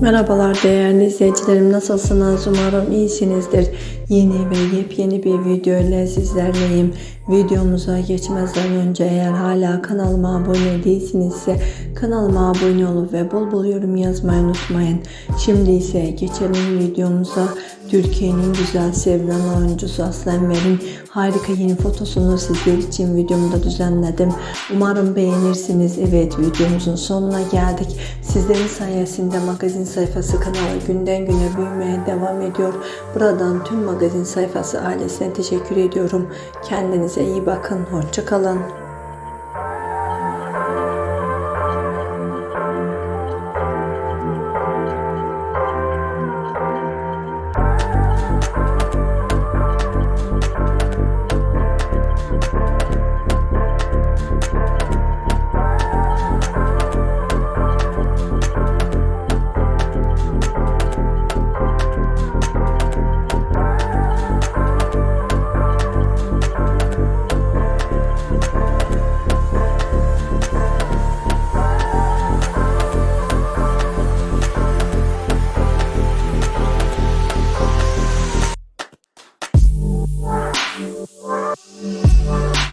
Merhabalar değerli izleyicilerim nasılsınız? Umarım iyisinizdir. Yeni ve yepyeni bir video ile sizlerleyim. Videomuza geçmezden önce eğer hala kanalıma abone değilsinizse kanalıma abone olup ve bol bol yorum yazmayı unutmayın. Şimdi ise geçelim videomuza Türkiye'nin güzel sevilen oyuncusu Aslı Enver'in harika yeni fotosunu sizler için videomda düzenledim. Umarım beğenirsiniz. Evet videomuzun sonuna geldik. Sizlerin sayesinde magazin sayfası kanalı günden güne büyümeye devam ediyor. Buradan tüm magazin sayfası ailesine teşekkür ediyorum. Kendinize iyi bakın. Hoşçakalın.